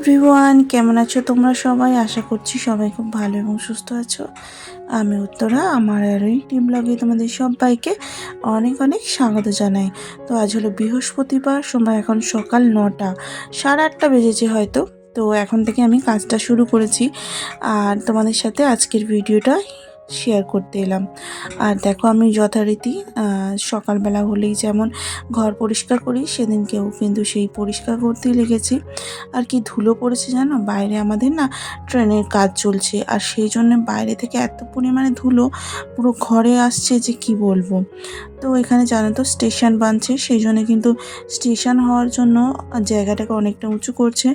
Everyone কেমন আছো তোমরা সবাই? আশা করছি সবাই খুব ভালো এবং সুস্থ আছো। আমি উত্তরা, আমার আর টিম ব্লগে তোমাদের সবাইকে অনেক অনেক স্বাগত জানাই। তো আজ হলো বৃহস্পতিবার, সময় এখন সকাল নটা, সাড়ে আটটা বেজেছে হয়তো। তো এখন থেকে আমি কাজটা শুরু করেছি। আর তোমাদের সাথে আজকের ভিডিওটা শেয়ার করতে এলাম। আর দেখো আমি যথারীতি সকালবেলা হলেই যেমন ঘর পরিষ্কার করি সেদিনকেও কিন্তু সেই পরিষ্কার করতেই লেগেছি। আর কি ধুলো পড়েছে জানো? বাইরে আমাদের না ট্রেনের কাজ চলছে। আর সেই জন্য বাইরে থেকে এত পরিমাণে ধুলো পুরো ঘরে আসছে যে কি বলব? তো এখানে জানো তো স্টেশন বানছে সেই জন্য কিন্তু স্টেশন হওয়ার জন্য জায়গাটাকে অনেকটা উঁচু করছে।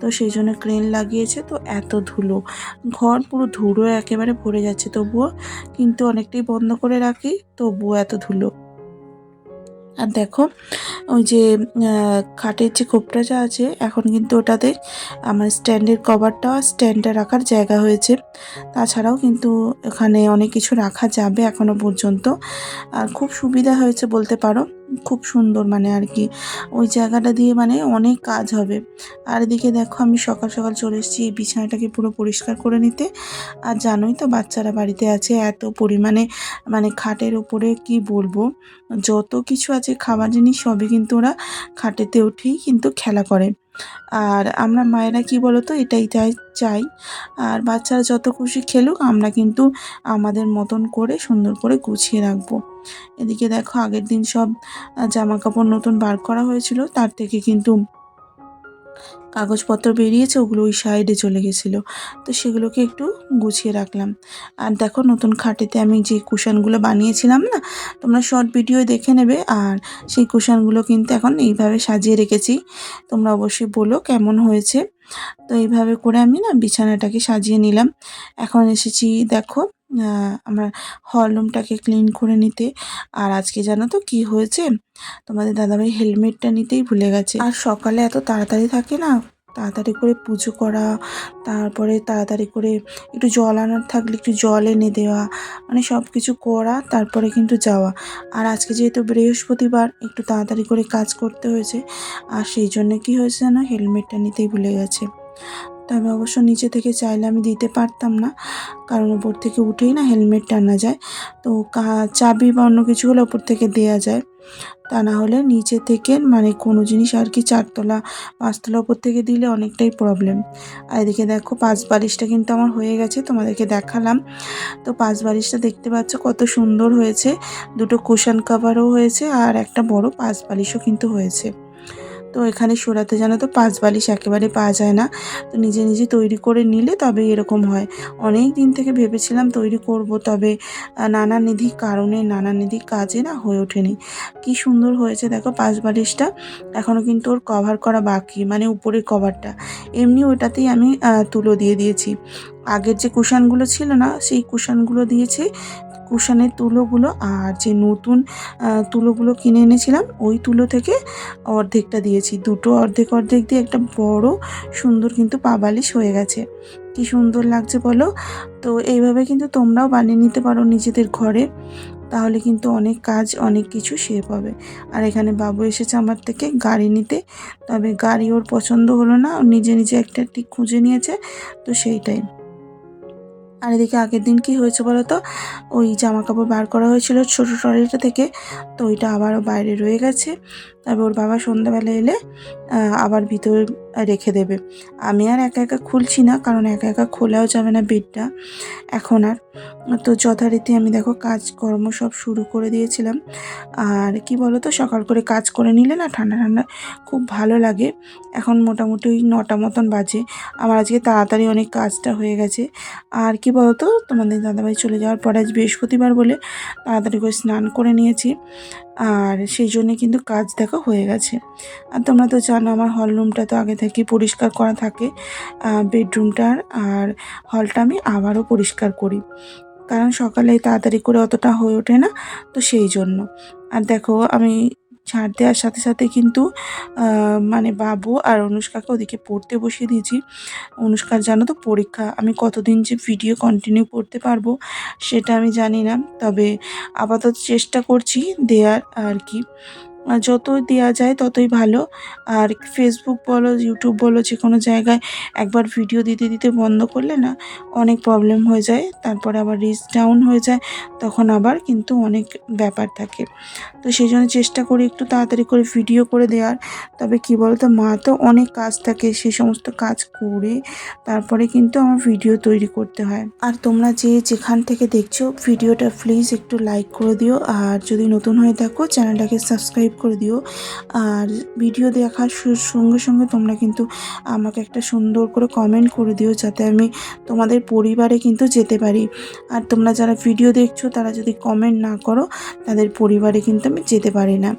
তো সেই জন্য ক্রেন লাগিয়েছে, তো এত ধুলো। ঘর পুরো ধুলো একেবারে ভরে যাচ্ছে তবুও, কিন্তু অনেকটাই বন্ধ করে রাখি, তবুও এত ধুলো। আর দেখো, ওই যে খাটের যে কোপটাটা আছে, এখন কিন্তু ওটাতে আমার স্ট্যান্ডের কভারটা স্ট্যান্ডটা রাখার জায়গা হয়েছে। তাছাড়াও কিন্তু এখানে অনেক কিছু রাখা যাবে এখনও পর্যন্ত। আর খুব সুবিধা হয়েছে বলতে পারো। খুব সুন্দর মানে আর কি। ওই জায়গাটা দিয়ে মানে অনেক কাজ হবে। আর এদিকে দেখো আমি সকাল সকাল চলে এসেছি এই বিছানাটাকে পুরো পরিষ্কার করে নিতে। আর জানোই তো বাচ্চারা বাড়িতে আছে এত পরিমাণে মানে খাটের উপরে কি বলব? যত কিছু আছে খাবার জিনিস সবই কিন্তু ওরা খাটেতে উঠেই কিন্তু খেলা করে। আর আমরা মায়েরা কি বলতো? এটাই চাই চাই। আর বাচ্চারা যত খুশি খেলুক, আমরা কিন্তু আমাদের মতন করে সুন্দর করে গুছিয়ে রাখব। এদিকে দেখো আগের দিন সব জামা কাপড় নতুন বার করা হয়েছিল, তার থেকে কিন্তু কাগজপত্র বেরিয়েছে, ওগুলো ওই সাইডে চলে গেছিল। তো সেগুলোকে একটু গুছিয়ে রাখলাম। আর দেখো নতুন খাটেতে আমি যে কুশানগুলো বানিয়েছিলাম না, তোমরা শর্ট ভিডিও দেখে নেবে, আর সেই কুশানগুলো কিন্তু এখন এইভাবে সাজিয়ে রেখেছি। তোমরা অবশ্যই বলো কেমন হয়েছে। তো এইভাবে করে আমি না বিছানাটাকে সাজিয়ে নিলাম। এখন এসেছি দেখো আমার হলরুমটাকে ক্লিন করে নিতে। আর আজকে জানো তো কি হয়েছে? তোমাদের দাদাভাই হেলমেটটা নিতেই ভুলে গেছে। আর সকালে এত তাড়াতাড়ি থাকে না? তাড়াতাড়ি করে পুজো করা, তারপরে তাড়াতাড়ি করে একটু জল আনার থাকলে একটু জল এনে দেওয়া মানে সব কিছু করা, তারপরে কিন্তু যাওয়া। আর আজকে যেহেতু বৃহস্পতিবার, একটু তাড়াতাড়ি করে কাজ করতে হয়েছে। আর সেই জন্য কি হয়েছে জানো? হেলমেটটা নিতেই ভুলে গেছে। তবে অবশ্য নিচে থেকে চাইলে আমি দিতে পারতাম না। কারণ ওপর থেকে উঠেই না হেলমেট টানা যায়। তো চাবি বা অন্য কিছু হলে ওপর থেকে দেয়া যায়। তা না হলে নিচে থেকে মানে কোনো জিনিস আর কি চারতলা, পাঁচতলা ওপর থেকে দিলে অনেকটাই প্রবলেম আর এদিকে দেখো পাঁচ বালিশটা কিন্তু আমার হয়ে গেছে, তোমাদেরকে দেখালাম। তো পাঁচ বালিশটা দেখতে পাচ্ছ কত সুন্দর হয়েছে। দুটো কুশন কাভারও হয়েছে আর একটা বড় পাঁচ বালিশও কিন্তু হয়েছে। তো এখানে সোরাতে জানো তো পাঁচ বালিশ একেবারে পাওয়া যায় না। তো নিজে নিজে তৈরি করে নিলে তবে এরকম হয়। অনেক দিন থেকে ভেবেছিলাম তৈরি করব তবে আহ, নানানিধি কারণে নানানিধি কাজে না হয়ে ওঠেনি। কি সুন্দর হয়েছে দেখো পাঁচ বালিশটা। এখনও কিন্তু ওর কভার করা বাকি মানে উপরের কভারটা এমনি ওটাতেই আমি তুলো দিয়ে দিয়েছি। আগের যে কুশানগুলো ছিল না সেই কুশানগুলো দিয়েছি। কুশানের তুলোগুলো আর যে নতুন তুলোগুলো কিনে এনেছিলাম, ওই তুলো থেকে অর্ধেকটা দিয়েছি। দুটো অর্ধেক অর্ধেক দিয়ে একটা বড় সুন্দর কিন্তু পাবালিশ হয়ে গেছে। কি সুন্দর লাগছে বলো? তো এইভাবে কিন্তু তোমরাও বানিয়ে নিতে পারো নিজেদের ঘরে, তাহলে কিন্তু অনেক কাজ, অনেক কিছু সেভ হবে আর এখানে বাবু এসেছে আমার থেকে গাড়ি নিতে, তবে গাড়ি ওর পছন্দ হলো না নিজে নিজে একটা ঠিক খুঁজে নিয়েছে, তো সেইটাই। আর এদিকে আগের দিন কি হয়েছে বলো তো? ওই জামা কাপড় বার করা হয়েছিল ছোটো ট্রলিটা থেকে, তো ওইটা আবারও বাইরে রয়ে গেছে। তবে ওর বাবা সন্ধ্যাবেলা এলে আবার ভিতরে রেখে দেবে। আমি আর একা একা খুলছি না, কারণ একা একা খোলাও যাবে না বেডটা এখন আর। তো যথারীতি আমি দেখো কাজকর্ম সব শুরু করে দিয়েছিলাম। আর কি বলো তো সকাল করে কাজ করে নিলে না ঠান্ডা ঠান্ডা খুব ভালো লাগে। এখন মোটামুটি নটা মতন বাজে। আমার আজকে তাড়াতাড়ি অনেক কাজটা হয়ে গেছে। আর কি বলতো, তোমাদের দাদাভাই চলে যাওয়ার পরে আজ বৃহস্পতিবার বলে তাড়াতাড়ি করে স্নান করে নিয়েছি। আর সেই জন্যে কিন্তু কাজ দেখা হয়ে গেছে। আর তোমরা তো জানো আমার হল রুমটা তো আগে থেকে পরিষ্কার করা থাকে। বেডরুমটার আর হলটা আমি আবারও পরিষ্কার করি। কারণ সকালে তাড়াতাড়ি করে অতটা হয়ে ওঠে না, তো সেই জন্য। আর দেখো আমি ঝাড় দেওয়ার সাথে সাথে কিন্তু মানে বাবু আর অনুষ্কাকে ওদিকে পড়তে বসিয়ে দিয়েছি। অনুষ্কার, জানো তো, পরীক্ষা। আমি কতদিন যে ভিডিও কন্টিনিউ করতে পারব সেটা আমি জানি না। তবে আপাতত চেষ্টা করছি দেয়ার আর কি। যতই দেওয়া যায় ততই ভালো। আর ফেসবুক বলো ইউটিউব বলো যে কোনো জায়গায় একবার ভিডিও দিতে দিতে বন্ধ করলে না অনেক প্রবলেম হয়ে যায়। তারপরে আবার রিচ ডাউন হয়ে যায়, তখন আবার কিন্তু অনেক ব্যাপার থাকে। তো সেই জন্য চেষ্টা করি একটু তাড়াতাড়ি করে ভিডিও করে দেওয়ার। তবে কি বলতো, মা তো অনেক কাজ থাকে সেই সমস্ত কাজ করে, তারপরে কিন্তু আমার ভিডিও তৈরি করতে হয়। আর তোমরা যে যেখান থেকে দেখছ ভিডিওটা প্লিজ একটু লাইক করে দিও। আর যদি নতুন হয়ে থাকো চ্যানেলটাকে সাবস্ক্রাইব করে দিও। আর ভিডিও দেখার সঙ্গে সঙ্গে তোমরা কিন্তু আমাকে একটা সুন্দর করে কমেন্ট করে দিও যাতে আমি তোমাদের পরিবারে কিন্তু যেতে পারি। আর তোমরা যারা ভিডিও দেখছ তারা যদি কমেন্ট না করো তাদের পরিবারে কিন্তু আমি যেতে পারি না।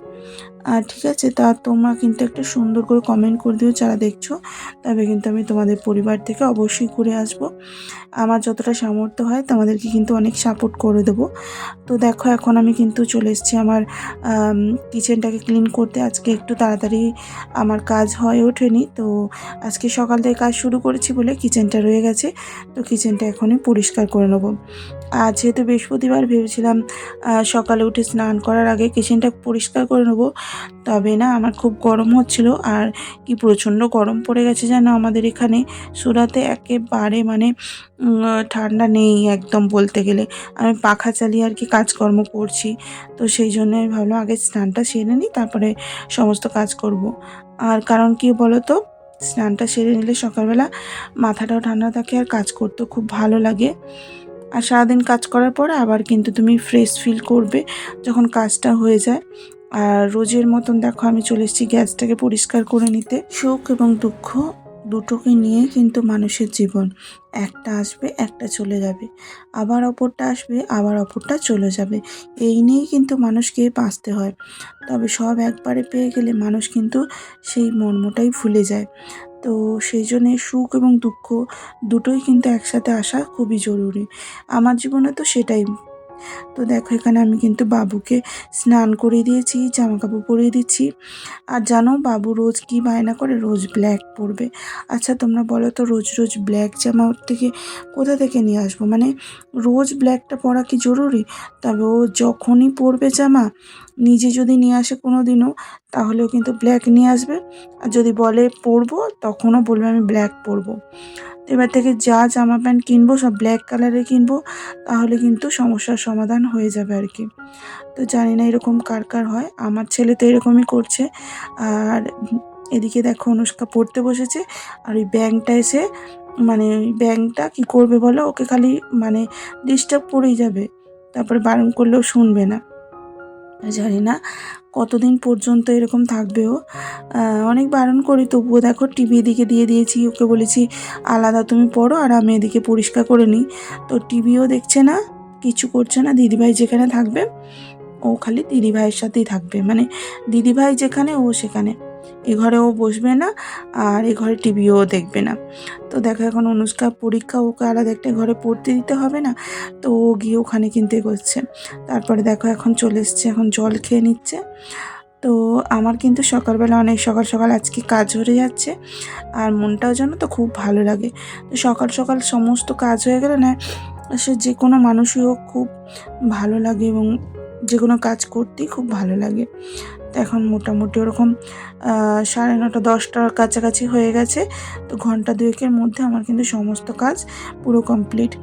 আর ঠিক আছে, তা তোমরা কিন্তু একটা সুন্দর করে কমেন্ট করে দিও যারা দেখছ। তবে কিন্তু আমি তোমাদের পরিবার থেকে অবশ্যই ঘুরে আসব। আমার যতটা সামর্থ্য হয় তোমাদেরকে কিন্তু অনেক সাপোর্ট করে দেবো। তো দেখো, এখন আমি কিন্তু চলে এসেছি আমার কিচেনটাকে ক্লিন করতে। আজকে একটু তাড়াতাড়ি আমার কাজ হয়ে ওঠেনি, তো আজকে সকাল থেকে কাজ শুরু করেছি বলে কিচেনটা রয়ে গেছে। তো কিচেনটা এখনই পরিষ্কার করে নেব। আর যেহেতু বৃহস্পতিবার, ভেবেছিলাম সকালে উঠে স্নান করার আগে কিচেনটা পরিষ্কার করে নেব। তবে না, আমার খুব গরম হচ্ছিল আর কি প্রচণ্ড গরম পড়ে গেছে যেন আমাদের এখানে। সুরাতে একেবারে মানে ঠান্ডা নেই একদম বলতে গেলে। আমি পাখা চালিয়ে আর কি কাজকর্ম করছি। তো সেই জন্য আমি ভাবলাম আগে স্নানটা সেরে নিই, তারপরে সমস্ত কাজ করব। আর কারণ কি বলো তো স্নানটা সেরে নিলে সকালবেলা মাথাটাও ঠান্ডা থাকে আর কাজ করতেও খুব ভালো লাগে। আর সারাদিন কাজ করার পরে আবার কিন্তু তুমি ফ্রেশ ফিল করবে যখন কাজটা হয়ে যায়। আর রোজের মতন দেখো আমি চলে এসেছি গ্যাসটাকে পরিষ্কার করে নিতে। সুখ এবং দুঃখ দুটোকে নিয়ে কিন্তু মানুষের জীবন। একটা আসবে, একটা চলে যাবে। আবার অপরটা আসবে, আবার অপরটা চলে যাবে। এই নিয়েই কিন্তু মানুষকে বাঁচতে হয়। তবে সব একবারে পেয়ে গেলে মানুষ কিন্তু সেই মর্মটাই ভুলে যায়। তো সেই জন্যে সুখ এবং দুঃখ দুটোই কিন্তু একসাথে আসা খুবই জরুরি। আমার জীবনে তো সেটাই তো দেখো, এখানে আমি কিন্তু বাবুকে স্নান করিয়ে দিয়েছি জামা কাপড় পরিয়ে দিচ্ছি। আর জানো, বাবু রোজ কি বায়না করে? রোজ ব্ল্যাক পরবে। আচ্ছা তোমরা বলো তো, রোজ রোজ ব্ল্যাক জামা থেকে কোথা থেকে নিয়ে আসব? মানে রোজ ব্ল্যাকটা পরা কি জরুরি? তবে ও যখনই পরবে জামা নিজে যদি নিয়ে আসে কোনো দিনও তাহলেও কিন্তু ব্ল্যাক নিয়ে আসবে। আর যদি বলে পরবো, তখনও বলবে আমি ব্ল্যাক পরবো। এবার থেকে যা জামা প্যান্ট কিনবো, সব ব্ল্যাক কালারে কিনবো, তাহলে কিন্তু সমস্যার সমাধান হয়ে যাবে আর কি। তো জানি না এরকম কার কার হয়, আমার ছেলে তো এরকমই করছে। আর এদিকে দেখো অনুষ্কা পড়তে বসেছে, আর ওই ব্যাংকটা এসে মানে ওই ব্যাংকটা কী করবে বলো? ওকে খালি মানে ডিস্টার্ব করেই যাবে। তারপরে বারণ করলেও শুনবে না। জানি না কতদিন পর্যন্ত এরকম থাকবে ও অনেক বারণ করি, তবুও দেখো টিভি এদিকে দিয়ে দিয়েছি, ওকে বলেছি, আলাদা তুমি পড়ো আর আমি এদিকে পরিষ্কার করে নিই। তো টিভিও দেখছে না, কিছু করছে না, দিদিভাই যেখানে থাকবে, ও খালি দিদিভাইয়ের সাথেই থাকবে। মানে দিদিভাই যেখানে, ও সেখানে। এ ঘরে ও বসবে না আর এ ঘরে টিভিও দেখবে না। তো দেখো এখন অনুষ্কা পরীক্ষা ওকে আলাদা একটা ঘরে পড়তে দিতে হবে না, তো ও গিয়ে ওখানে কিনতে করছে তারপরে দেখো এখন চলে এসছে, এখন জল খেয়ে নিচ্ছে। তো আমার কিন্তু সকালবেলা অনেক সকাল সকাল আজকে কাজ হয়ে যাচ্ছে আর মনটাও যেন তো খুব ভালো লাগে। তো সকাল সকাল সমস্ত কাজ হয়ে গেলে না, সে যে কোনো মানুষই হোক খুব ভালো লাগে এবং যে কোনো কাজ করতেই খুব ভালো লাগে। এখন মোটামুটি ওরকম সাড়ে নটা, দশটার কাছাকাছি হয়ে গেছে। তো ঘণ্টা দুয়েকের মধ্যে আমার কিন্তু সমস্ত কাজ পুরো কমপ্লিট।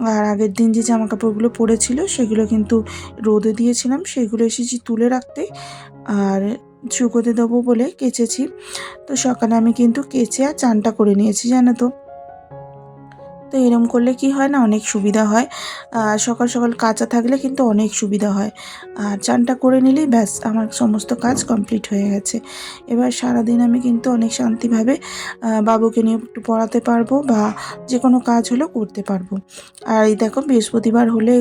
আর আগের দিন যে জামা কাপড়গুলো পরেছিল, সেগুলো কিন্তু রোদে দিয়েছিলাম। সেগুলো এসেছি তুলে রাখতে। আর শুকোতে দেবো বলে কেচেছি। তো সকালে আমি কিন্তু কেচে আর চানটা করে নিয়েছি, জানো তো। তো এরম করলে কি হয় না, অনেক সুবিধা হয়। সকাল সকাল কাঁচা থাকলে কিন্তু অনেক সুবিধা হয়। আর চানটা করে নিলেই ব্যাস, আমার সমস্ত কাজ কমপ্লিট হয়ে গেছে। এবার সারাদিন আমি কিন্তু অনেক শান্তিভাবে বাবুকে নিয়ে একটু পড়াতে পারব বা যে কোনো কাজ হলেও করতে পারব। আর এই দেখো, বৃহস্পতিবার হলে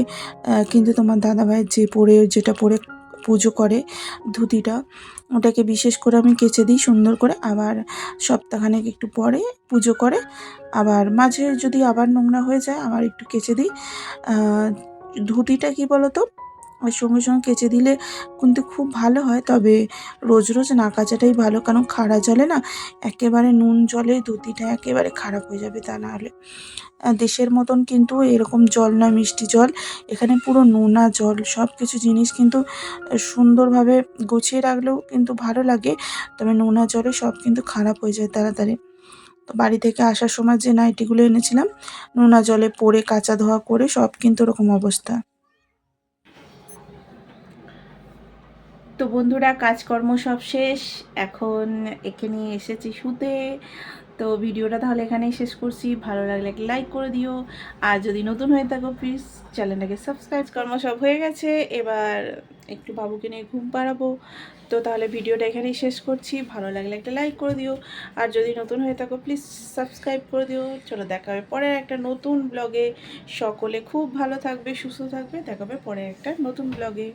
কিন্তু তোমার দাদাভাইয়ের যে পড়ে, যেটা পরে পুজো করে ধুতিটা। ওটাকে বিশেষ করে আমি কেচে দিই সুন্দর করে। আবার সপ্তাহখানেক একটু পরে পুজো করে। আবার মাঝে যদি আবার নোংরা হয়ে যায়, আবার একটু কেচে দিই। ধুতিটা কি বলতো? আর সঙ্গে সঙ্গে কেচে দিলে কিন্তু খুব ভালো হয়। তবে রোজ রোজ না কাচাটাই ভালো, কারণ খাড়া জলে না একেবারে নুন জলে ধুতিটা একেবারে খারাপ হয়ে যাবে তা না হলে। দেশের মতন কিন্তু এরকম জল নয় মিষ্টি জল, এখানে পুরো নোনা জল সব কিছু জিনিস কিন্তু সুন্দরভাবে গুছিয়ে রাখলেও কিন্তু ভালো লাগে। তবে নোনা জলে সব কিন্তু খারাপ হয়ে যায় তাড়াতাড়ি। তো বাড়ি থেকে আসার সময় যে নাইটিগুলো এনেছিলাম, নোনা জলে পরে কাচা ধোয়া করে সব কিন্তু ওরকম অবস্থা। তো বন্ধুরা, কাজকর্ম সব শেষ। এখন একে নিয়ে এসেছি শুতে। তো ভিডিওটা তাহলে এখানেই শেষ করছি। ভালো লাগলে লাইক করে দিও। আর যদি নতুন হয়ে থাকো প্লিজ চ্যানেলটাকে সাবস্ক্রাইব কর্ম সব হয়ে গেছে। এবার একটু বাবুকে নিয়ে ঘুম পাড়াবো। তো তাহলে ভিডিওটা এখানেই শেষ করছি। ভালো লাগলে একটা লাইক করে দিও। আর যদি নতুন হয়ে থাকো প্লিজ সাবস্ক্রাইব করে দিও। চলো দেখা হবে পরের একটা নতুন ব্লগে সকলে খুব ভালো থাকবে, সুস্থ থাকবে। দেখা হবে পরের একটা নতুন ব্লগে